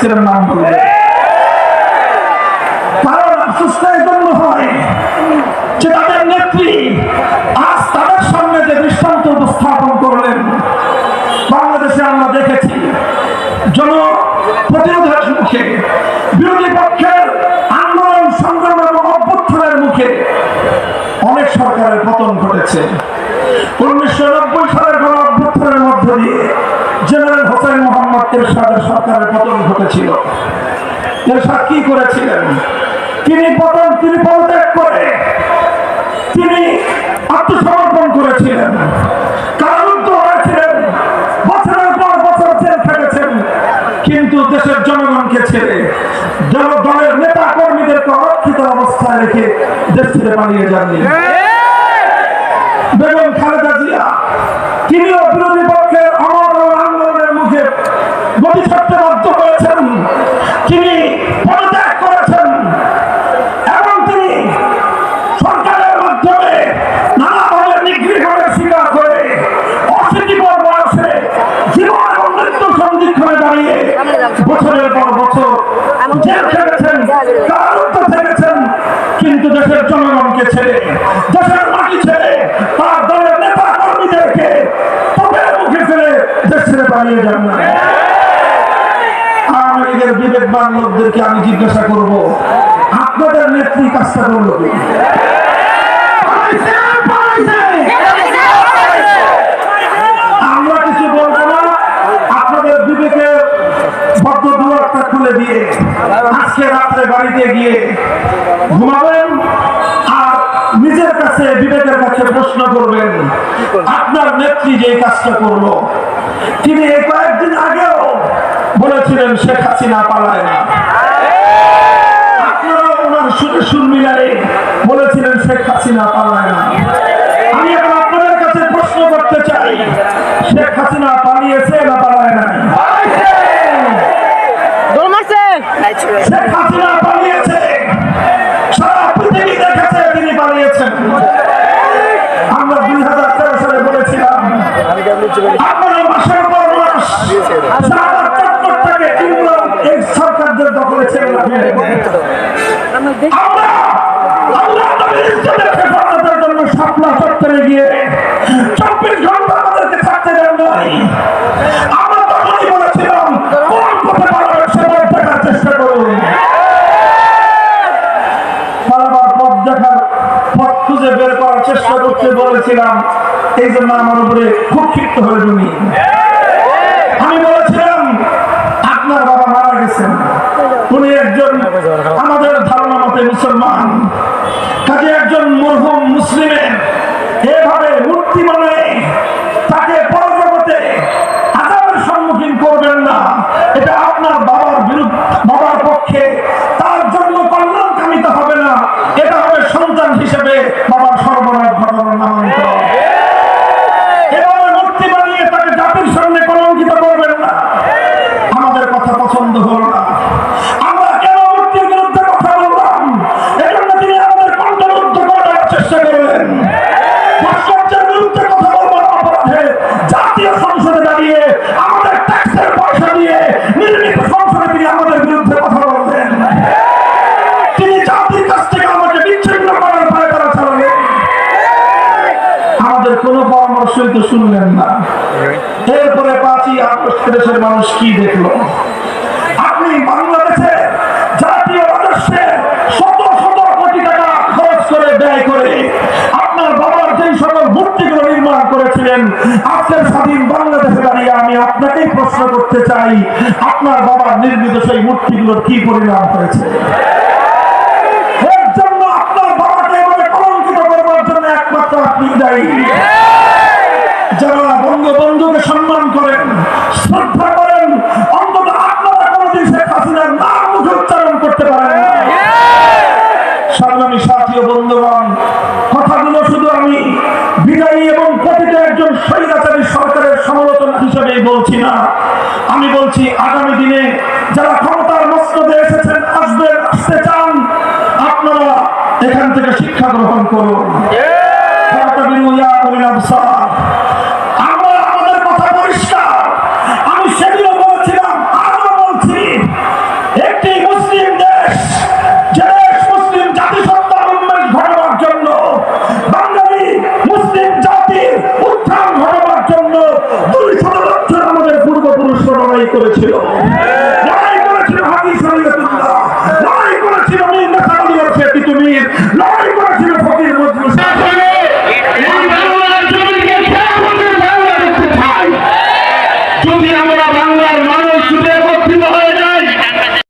ছিলেন নাম বলবে কারণ হয়। যে তাদের নেত্রী আজ তাদের সামনে যে দৃষ্টান্ত উপস্থাপন করলেন, বাংলাদেশে আমরা দেখেছি, জন প্রতিরোধের মুখে, বিরোধী পক্ষের আন্দোলন সংগ্রাম এবং অভ্যুত্থানের মুখে অনেক সরকারের পতন ঘটেছে। উনিশশো নব্বই সালের গণ অভ্যুত্থানের মধ্য দিয়ে জেনারেল হোসেন মোহাম্মদ এরশাদের সরকারের পতন ঘটেছিল। এরশাদ কি করেছিলেন? তিনি পতন তিনি পদত্যাগ করে তিনি আত্মসমর্পণ করেছিলেন। কারারুদ্ধ হয়েছিলেন বছরের পর বছর জেল খেটেছেন। কিন্তু দেশের জনগণকে ছেড়ে দল দলের নেতা কর্মীদেরকে অরক্ষিত অবস্থায় রেখে দেশ ছেড়ে পালিয়ে যাননি। বেগম খালেদা জিয়া তিনিও বিরোধী পক্ষের অমর আন্দোলনের মুখে গতি ছাড়তে বাধ্য হয়েছেন তিনি পদত্যাগ করেছেন এবং তিনি সরকারের মাধ্যমে নানাভাবে নিগৃহণের শিকার করে অশীতিপর বয়সে জীবন এবং মৃত্যু সন্ধিক্ষণে দাঁড়িয়ে বছরের পর বছর জেল খেটেছেন কারারুদ্ধ থেকেছেন কিন্তু দেশের জনগণকে ছেড়ে, দেশের মাটি ছেড়ে, তার দলের নেতা কর্মীদেরকে তাদের মুখে ফেলে দেশ ছেড়ে পালিয়ে যান না লীগের বিবেকবান লোকদেরকে আমি জিজ্ঞাসা করব, আপনাদের নেত্রী কাজটা করল কি? পালাইছে, পালাইছে। আমরা কিছু বলব না আপনাদের বিবেকের বদ্ধ দুয়ারটা খুলে দিয়ে, আজকে রাত্রে বাড়িতে গিয়ে ঘুমাবেন আর নিজের কাছে, বিবেকের কাছে প্রশ্ন করবেন, আপনার নেত্রী যে কাজটা করল, তিনি এই কয়েকদিন আগেও বলেছিলেন, শেখ হাসিনা পালায় না। আপনারা ওনার সুর মিলায়ে বলেছিলেন, শেখ হাসিনা পালায় না আমি এখন আপনাদের কাছে প্রশ্ন করতে চাই শেখ হাসিনা পালিয়েছে না পালায় না দৌড় মারছে শেখ হাসিনা পালিয়েছে সারা পৃথিবী দেখেছে তিনি পালিয়েছেন আমরা দুই হাজার তেরো সালে বলেছিলাম আপনারা মাসের পর মাস সারা চত্বরটাকে ইংল্যান্ড এই সরকারদের দখলে ছেড়ে রাখেন আমরা আল্লাহ নবীর খুঁজে বের করার চেষ্টা করতে বলেছিলাম এই জন্য আমার উপরে খুব ক্ষিপ্ত হয়ে তুমি আমি বলেছিলাম আপনার বাবা মারা গেছেন উনি একজন আমাদের ধারণা মতে মুসলমান কাজে একজন পরামর্শই তো শুনলেন না। এরপরে পাঁচই আগস্ট দেশের মানুষ কি দেখল? আপনি বাংলাদেশে জাতীয় রাজস্বে শত শত কোটি টাকা খরচ করে ব্যয় করে আপনার বাবার যেই সকল মূর্তিগুলো নির্মাণ করেছিলেন আজকের স্বাধীন বাংলাদেশে দাঁড়িয়ে আমি আপনাকেই প্রশ্ন করতে চাই আপনার বাবার নির্মিত সেই মূর্তিগুলোর কি পরিণাম হয়েছে? আপনার বাবাকে কলঙ্কিত করবার জন্য একমাত্র আপনি দায়ী যারা বঙ্গবন্ধুকে সম্মান করেন শ্রদ্ধা করেন অন্তত আপনারা কোনদিন শেখ হাসিনার নাম মুখে উচ্চারণ করতে পারেন না সংগ্রামী সাথী ও বন্ধুগণ কথাগুলো শুধু আমি বিদায়ী এবং কথিত একজন স্বৈরাচারী সরকারের সমালোচনা হিসেবেই বলছি না। আমি বলছি, আগামী দিনে যারা ক্ষমতার মস্তদে এসেছেন আসবেন আসতে চান, আপনারা এখান থেকে শিক্ষা গ্রহণ করুন। সেদিনও বলছিলাম বলছি, একটি মুসলিম দেশ, যে মুসলিম জন্য মুসলিম জাতির জন্য দুই করেছিল।